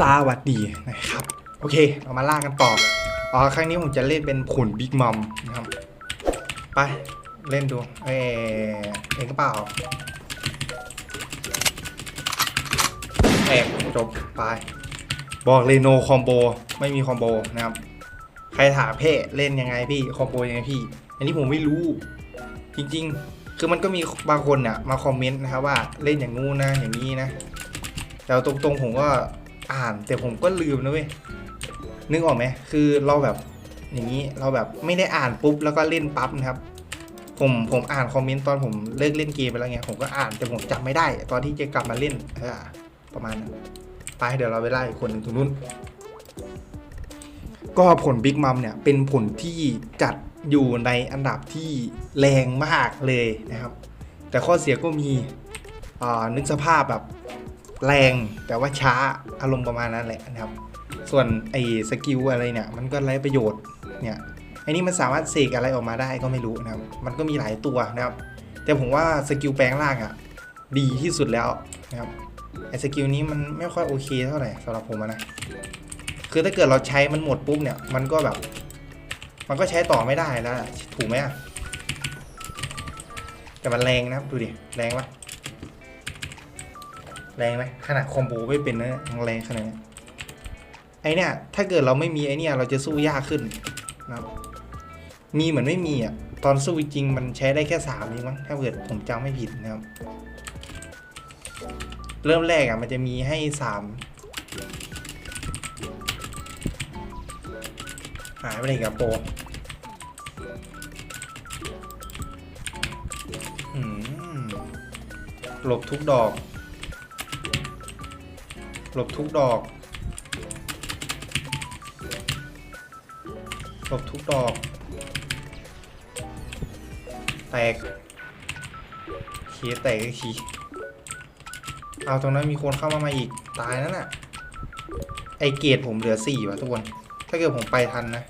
สวัสดีนะครับ โอเค เรามาล่ากันต่อ อ๋อ ครั้งนี้ผมจะเล่นเป็นผลบิ๊กมัมนะครับ ไป เล่นดูเออเองก็เปล่าแอกจบ ไป บอกเลยโนคอมโบ ไม่มีคอมโบนะครับ ใครถามเพ่เล่นยังไงพี่ คอมโบยังไงพี่ อันนี้ผมไม่รู้ จริง ๆ คือมันก็มีบางคนน่ะมาคอมเมนต์นะครับว่าเล่นอย่างงู้นะ อย่างนี้นะ แต่ตรงๆผมก็ อ่านแต่ผมก็ลืมนะเว้ยนึกออกไหมคือเราแบบอย่างนี้เราแบบไม่ได้อ่านปุ๊บแล้วก็เล่นปั๊บนะครับ ผมผมอ่านคอมเมนต์ตอนผมเลิกเล่นเกมไปแล้วไงผมก็อ่านแต่ผมจำไม่ได้ ตอนที่จะกลับมาเล่นเออประมาณนั้นไปเดี๋ยวเราไปไล่อีกคนหนึ่งตรงนู้น ก็ผลบิ๊กมัมเนี่ยเป็นผลที่จัดอยู่ในอันดับที่แรงมากเลยนะครับ แต่ข้อเสียก็มีอ่านึกสภาพแบบ แรงแต่ว่าช้าอารมณ์ประมาณนั้นแหละนะครับ ส่วนไอ้สกิลอะไรเนี่ย มันก็ไร้ประโยชน์เนี่ยไอ้นี่มันสามารถเสกอะไรออกมาได้ก็ไม่รู้นะครับ มันก็มีหลายตัวนะครับ แต่ผมว่าสกิลแปลงร่างอะดีที่สุดแล้วนะครับไอ้สกิลนี้มันไม่ค่อยโอเคเท่าไหร่สำหรับผมนะคือถ้าเกิดเราใช้มันหมดปุ๊บเนี่ย มันก็แบบ มันก็ใช้ต่อไม่ได้แล้ว ถูกไหมอะแต่มันแรงนะครับดูดิแรงปะ แรงไหมขนาดคอมโบไม่เป็นนะยังแรงขนาดนี้ไอเนี่ยถ้าเกิดเราไม่มีไอเนี่ยเราจะสู้ยากขึ้นนะครับมีเหมือนไม่มีอะตอนสู้จริงมันใช้ได้แค่สามเองมั้งถ้าเกิดผมจำไม่ผิดนะครับ เริ่มแรกอะมันจะมีให้สามหายไปเลยกับโปรหลบทุกดอก หลบทุกดอก หลบทุกดอก แตกเคแตกขีเอาตรงนั้นมีคนเข้ามามาอีก ตายนั่นน่ะ ไอเกรดผมเหลือสี่ว่ะทุกคน ถ้าเกิดผมไปทันนะ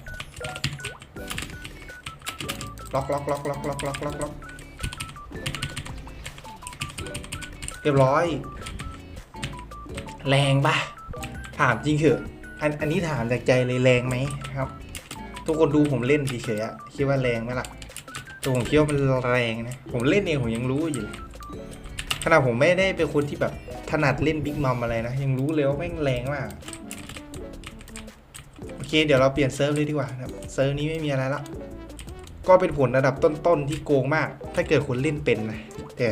ล็อกล็อกล็อกล็อกล็อกล็อกล็อกล็อกเรียบร้อย แรงปะถามจริงเถอะอันอันนี้ถามจากใจเลยแรงไหมครับ ทุกคนดูผมเล่นเฉยๆคิดว่าแรงไหมล่ะตัวผมคิดว่ามันแรงนะ ผมเล่นเองผมยังรู้อยู่เลยขนาดผมไม่ได้เป็นคนที่แบบถนัดเล่นบิ๊กมัมอะไรนะ ยังรู้เลยว่าแม่งแรงมากโอเค เดี๋ยวเราเปลี่ยนเซิร์ฟเลยดีกว่าครับเซิร์ฟนี้ไม่มีอะไรละก็เป็นผลระดับต้นๆที่โกงมาก ถ้าเกิดคุณเล่นเป็นนะแต่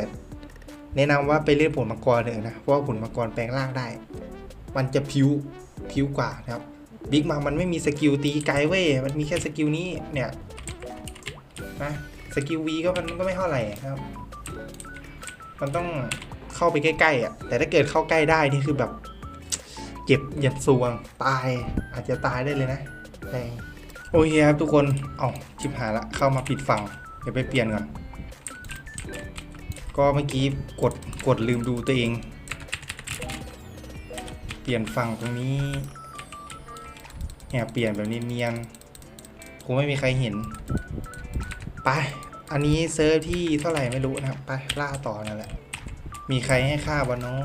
แนะนำว่าไปเล่นผลมังกรเลยนะ เพราะว่าผลมังกรแปลงร่างได้ มันจะพิ้วพิ้วกว่านะครับบิ๊กมามันไม่มีสกิลตีไกลเว้ย มันมีแค่สกิลนี้เนี่ยนะสกิลวีก็มันก็ไม่เท่าไหร่ครับ มันต้องเข้าไปใกล้ๆอะ แต่ถ้าเกิดเข้าใกล้ได้นี่คือแบบเจ็บหยัดสวงตายอาจจะตายได้เลยนะแรงโอเคครับทุกคนเอาชิบหายละเข้ามาผิดฝั่งเดี๋ยวไปเปลี่ยนก่อน ก็เมื่อกี้กดกดลืมดูตัวเอง เปลี่ยนฝั่งตรงนี้เนี่ยเปลี่ยนแบบเนียนๆคงไม่มีใครเห็น ไป อันนี้เซิร์ฟที่เท่าไหร่ไม่รู้นะครับ ไปล่าต่อนั่นแหละ มีใครให้ค่าบ้างเนาะ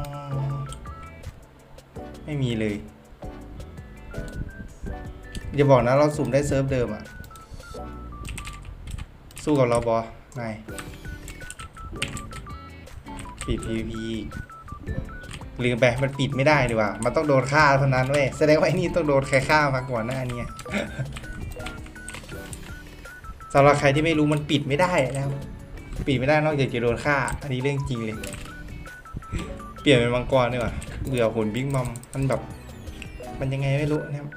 ไม่มีเลยอย่าบอกนะเราสุ่มได้เซิร์ฟเดิมอะสู้กับเราบอนาย ปิด PVP ลืมไปมันปิดไม่ได้ดีกว่า มันต้องโดนฆ่าเท่านั้นเว้ย แสดงว่าไอ้นี่ต้องโดนใครฆ่ามาก่อนหน้านี้สำหรับใครที่ไม่รู้มันปิดไม่ได้นะครับปิดไม่ได้นอกจากจะโดนฆ่า อันนี้เรื่องจริงเลย เปลี่ยนเป็นมังกรดีกว่าเบื่อหุ่นบิ๊กมัมมันแบบ มันยังไงไม่รู้นะครับ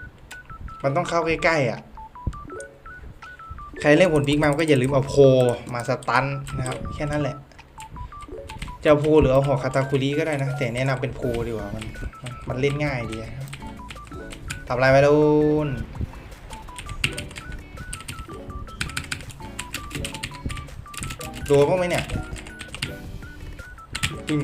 มันต้องเข้าใกล้ๆอะ ใครเล่นหุ่นบิ๊กมัมก็อย่าลืมเอาโพมาสตันนะครับ แค่นั้นแหละ จะเอาโพหรือเอาหอคาตาคุริก็ได้นะ แต่แนะนำเป็นโพดีกว่ามันมันเล่นง่ายดีทำอะไรไปลูนโดนบ้างไหมเนี่ยปึ้ง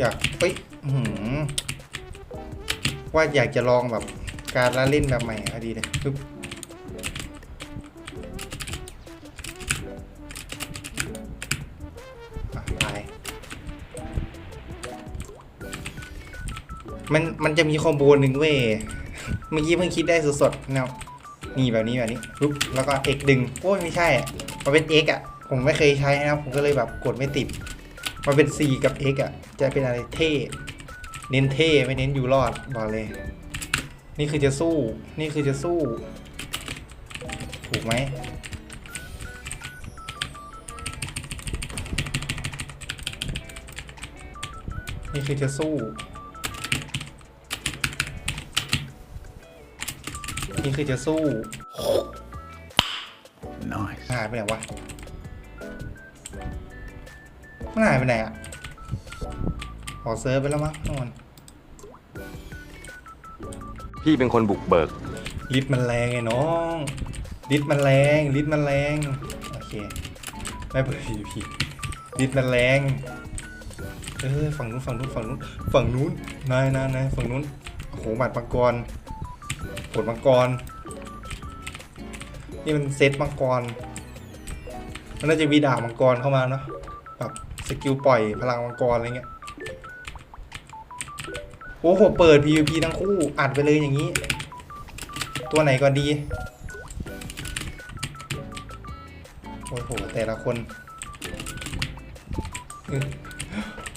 อยากเฮ้ยหือว่าอยากจะลองแบบการละเล่นแบบใหม่พอดีเลยปึ๊บอะตายมันมันจะมีคอมโบหนึ่งเว้ยเมื่อกี้เพิ่งคิดได้สดๆนะครับนี่แบบนี้แบบนี้ปุ๊บแล้วก็ X ดึงโอ้ยไม่ใช่มันเป็น X อะผมไม่เคยใช้นะผมก็เลยแบบกดไม่ติด มันเป็น C กับ X อะ จะเป็นอะไรเท่ เน้นเท่ไม่เน้นอยู่รอดบอกเลย นี่คือจะสู้ นี่คือจะสู้ ถูกไหมนี่คือจะสู้ นี่คือจะสู้ Nice. หายไปไหนวะ มันหายไปไหนอะออกเซิร์ฟไปแล้วมั้งนอนพี่เป็นคนบุกเบิก ลิดมันแรงไงน้องลิดมันแรงลิดมันแรงโอเคไม่เปิดพีพีลิดมันแรงเออฝั่งนู้นฝั่งนู้นฝั่งนู้นฝั่งนู้นนายนายนายฝั่งนู้นโอ้โหหมัดมังกรผลมังกร นี่มันเซตมังกรมันน่าจะมีดาบมังกรเข้ามาเนาะแบบ สกิลปล่อยพลังมังกรอะไรเงี้ยโอ้โหเปิด PVP ทั้งคู่อัดไปเลยอย่างนี้ ตัวไหนก่อนดี โอ้โห แต่ละคน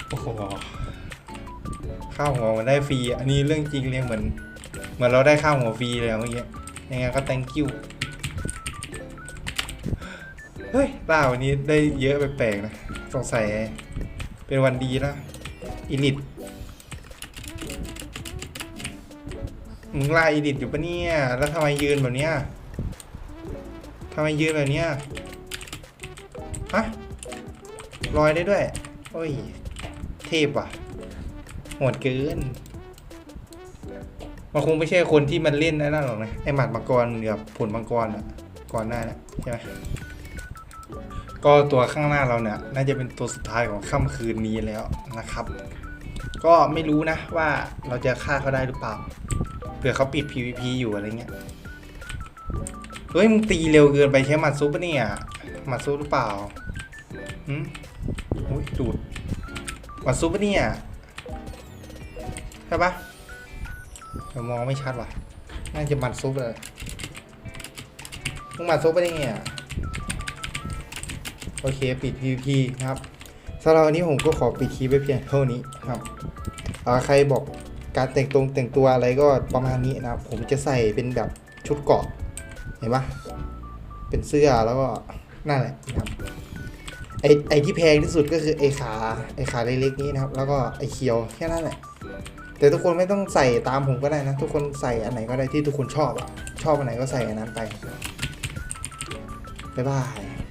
โอ้โหข้าวหัวมันได้ฟรีอะอันนี้เรื่องจริงเลยเหมือน เหมือนเราได้ข้าวหัวฟรีเลยอะเมื่อกี้ยังไงก็ thank you เฮ้ยล่าวันนี้ได้เยอะแปลกๆนะ สงสัยเป็นวันดีนะอิลิทมึงไล่อิลิทอยู่ปะเนี่ย แล้วทำไมยืนแบบเนี้ยทำไมยืนแบบเนี้ยฮะลอยได้ด้วย โอ้ย เทพว่ะโหดเกิน มันคงไม่ใช่คนที่มันเล่นไอ้นั่นหรอกนะ ไอหมัดมังกรหรือแบผลมังกรอะก่อนหน้านะใช่ไหม ก็ตัวข้างหน้าเราเนี่ย น่าจะเป็นตัวสุดท้ายของค่ำคืนนี้แล้วนะครับ ก็ไม่รู้นะว่าเราจะฆ่าเขาได้หรือเปล่าเผื่อเขาปิด PVP อยู่อะไรเงี้ยเฮ้ยมึงตีเร็วเกินไปใช้หมัดซุปปะเนี่ยหมัดซุปหรือเปล่าหืมอุ้ยดูดหมัดซุปปะเนี่ยใช่ปะเดี๋ยวมองไม่ชัดว่ะ น่าจะหมัดซุปเลยมึงหมัดซุปปะเนี่ย โอเคปิด PVP นะครับสำหรับวันนี้ผมก็ขอปิดคลิปไว้เพียงเท่านี้ครับอ่าใครบอกการแต่งตรงแต่งตัวอะไรก็ประมาณนี้นะครับ ผมจะใส่เป็นแบบชุดเกาะเห็นปะเป็นเสื้อแล้วก็นั่นแหละนะครับไอไอที่แพงที่สุดก็คือไอขาไอขาเล็กๆนี้นะครับ แล้วก็ไอเคียวแค่นั้นแหละ แต่ทุกคนไม่ต้องใส่ตามผมก็ได้นะ ทุกคนใส่อันไหนก็ได้ที่ทุกคนชอบอะชอบอันไหนก็ใส่อันนั้นไปบ๊ายบาย